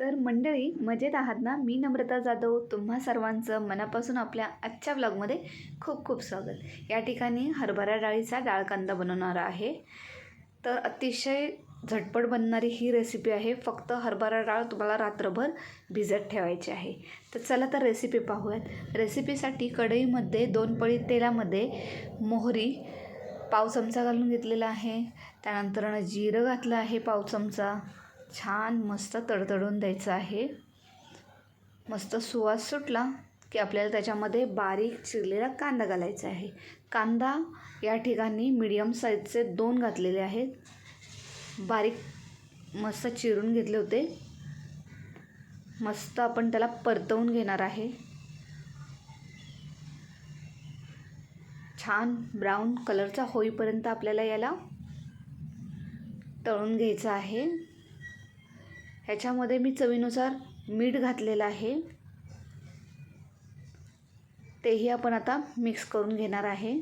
तर मंडळी मजेत आहात ना? मी नम्रता जाधव तुम्हा सर्वांचं मनापासून आपल्या आजच्या ब्लॉगमध्ये खूप खूप स्वागत. या ठिकाणी हरभरा डाळीचा डाळ कांदा बनवणार आहे. तर अतिशय झटपट बनणारी ही रेसिपी आहे. फक्त हरभरा डाळ तुम्हाला रात्रभर भिजत ठेवायची आहे. तर चला तर रेसिपी पाहूयात. रेसिपीसाठी कढईमध्ये दोन पळी तेलामध्ये मोहरी पाव चमचा घालून घेतलेला आहे. त्यानंतर जिरं घातलं आहे पाव चमचा. छान मस्त तडतडून द्यायचं आहे. मस्त सुवास सुटला की आपल्याला त्याच्यामध्ये बारीक चिरलेला कांदा घालायचा आहे. कांदा या ठिकाणी मिडियम साईजचे दोन घातलेले आहेत. बारीक मस्त चिरून घेतले होते. मस्त आपण त्याला परतवून घेणार आहे. छान ब्राऊन कलरचा होईपर्यंत आपल्याला याला तळून घ्यायचं आहे. ह्याच्यामध्ये मी चवीनुसार मीठ घातलेलं आहे. तेही आपण आता मिक्स करून घेणार आहे.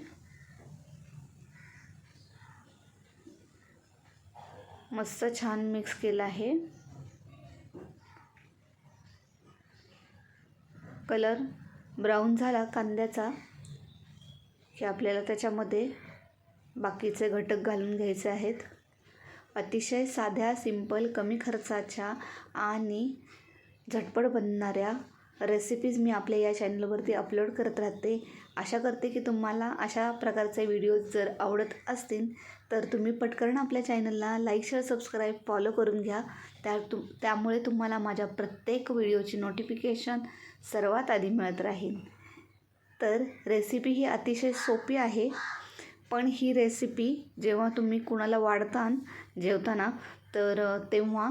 मस्त छान मिक्स केलं आहे. कलर ब्राऊन झाला कांद्याचा की आपल्याला त्याच्यामध्ये बाकीचे घटक घालून घ्यायचे आहेत. अतिशय साध्या सिंपल कमी खर्चाच्या आणि झटपट बनणाऱ्या रेसिपीज मी आपल्या या चॅनलवरती अपलोड करत राहते. आशा करते की तुम्हाला अशा प्रकारचे व्हिडिओज जर आवडत असतील तर तुम्ही पटकन आपल्या चॅनलला लाईक शेअर सबस्क्राईब फॉलो करून घ्या. त्या तुम त्यामुळे तुम्हाला माझ्या प्रत्येक व्हिडिओची नोटिफिकेशन सर्वात आधी मिळत राहील. तर रेसिपी ही अतिशय सोपी आहे. पण ही रेसिपी जेव्हा तुम्ही कुणाला वाढता जेवताना तर तेव्हा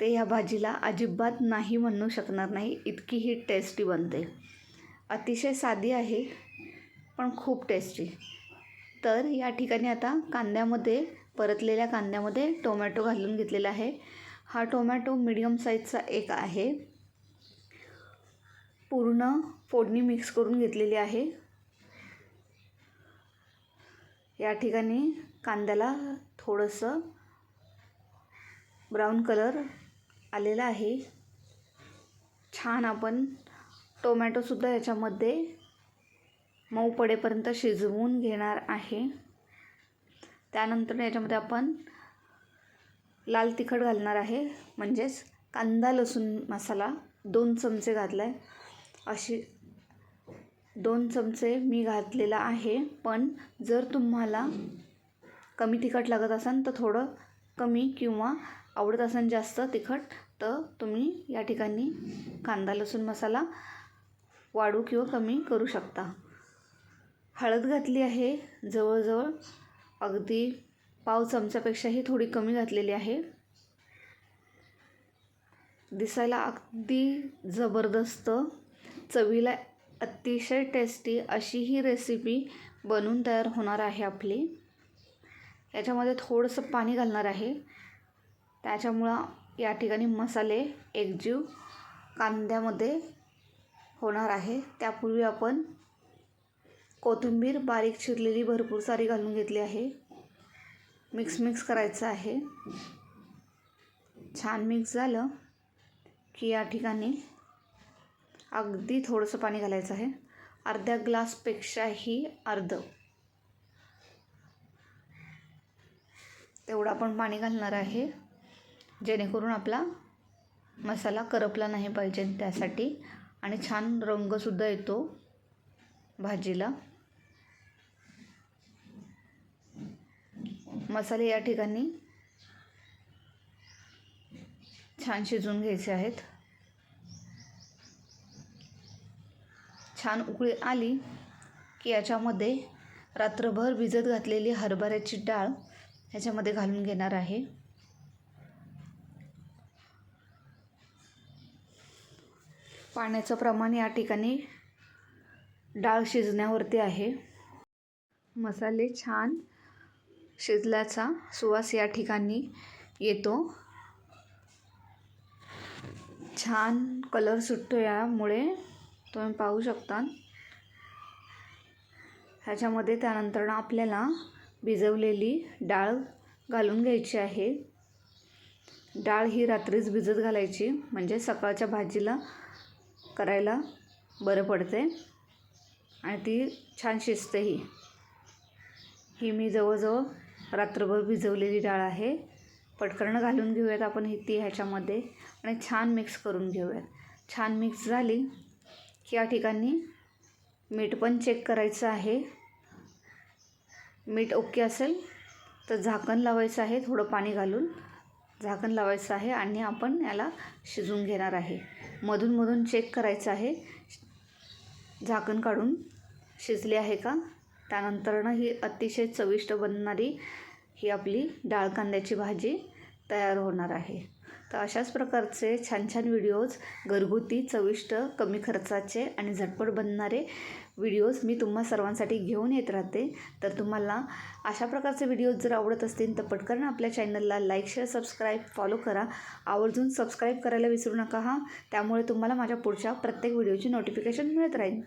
ते ह्या भाजीला अजिबात नाही म्हणू शकणार नाही. इतकी ही टेस्टी बनते. अतिशय साधी आहे पण खूप टेस्टी तर या ठिकाणी आता कांद्यामध्ये परतलेल्या कांद्यामध्ये टोमॅटो घालून घेतलेला आहे. हा टोमॅटो मिडियम साईजचा एक आहे. पूर्ण फोडणी मिक्स करून घेतलेली आहे. या ठिकाणी कांद्याला थोडंसं ब्राऊन कलर आलेला आहे. छान आपण टोमॅटोसुद्धा याच्यामध्ये मऊ पडेपर्यंत शिजवून घेणार आहे. त्यानंतर याच्यामध्ये आपण लाल तिखट घालणार आहे. म्हणजेच कांदा लसूण मसाला दोन चमचे घातला आहे अशी दोन चमचे मी घातलेला आहे. पण जर तुम्हाला कमी तिखट लागत असाल तर थोडं कमी किंवा आवडत असेल जास्त तिखट तर तुम्ही या ठिकाणी कांदा लसूण मसाला वाढू किंवा कमी करू शकता. हळद घातली आहे जवळजवळ अगदी पाव चमच्यापेक्षाही थोडी कमी घातलेली आहे. दिसायला अगदी जबरदस्त चवीला अतिशय टेस्टी अशी ही रेसिपी बनून तयार होणार आहे आपली. याच्यामध्ये थोडंसं पाणी घालणार आहे. त्याच्यामुळं या ठिकाणी मसाले एकजीव कांद्यामध्ये होणार आहे. त्यापूर्वी आपण कोथिंबीर बारीक चिरलेली भरपूर सारी घालून घेतली आहे. मिक्स मिक्स करायचं आहे. छान मिक्स झालं की या ठिकाणी अगदी थोडंसं पाणी घालायचं आहे. अर्ध्या ग्लासपेक्षाही अर्ध. तेवढं आपण पाणी घालणार आहे. जेणेकरून आपला मसाला करपला नाही पाहिजे त्यासाठी. आणि छान रंगसुद्धा येतो भाजीला. मसाले या ठिकाणी छान शिजवून घ्यायचे आहेत. छान उकळी आली की याच्यामध्ये रात्रभर भिजत घातलेली हरभऱ्याची डाळ ह्याच्यामध्ये घालून घेणार आहे. पाण्याचं प्रमाण या ठिकाणी डाळ शिजण्यावरती आहे. मसाले छान शिजल्याचा सुवास या ठिकाणी येतो. छान कलर सुटतो यामुळे तुम्ही पाहू शकता ह्याच्यामध्ये त्यानंतर आपल्याला भिजवलेली डाळ घालून घ्यायची आहे. डाळ ही रात्रीच भिजत घालायची म्हणजे सकाळच्या भाजीला करायला बरं पडते. आणि ती छान शिजतेही ही मी जवळजवळ रात्रभर भिजवलेली डाळ आहे. पटकन घालून घेऊयात आपण ही ती ह्याच्यामध्ये. आणि छान मिक्स करून घेऊयात. छान मिक्स झाली या ठिकाणी मीठ पण चेक करायचं आहे. मीठ ओके असेल तर झाकण लावायचं आहे थोडं पाणी घालून झाकण लावायचं आहे आणि आपण याला शिजवून घेणार आहे. मधूनमधून चेक करायचं आहे. झाकण काढून शिजले आहे का? त्यानंतरनं ही अतिशय चविष्ट बनणारी ही आपली डाळ कांद्याची भाजी तयार होणार आहे. तर अशाच प्रकारचे छान छान व्हिडिओज घरगुती चविष्ट कमी खर्चाचे आणि झटपट बनणारे व्हिडिओज मी तुम्हा सर्वांसाठी घेऊन येत राहते. तर तुम्हाला अशा प्रकारचे व्हिडिओज जर आवडत असतील तर पटकन आपल्या चॅनलला लाईक शेअर सबस्क्राईब फॉलो करा. आवर्जून सबस्क्राईब करायला विसरू नका हां. त्यामुळे तुम्हाला माझ्या पुढच्या प्रत्येक व्हिडिओची नोटिफिकेशन मिळत राहील.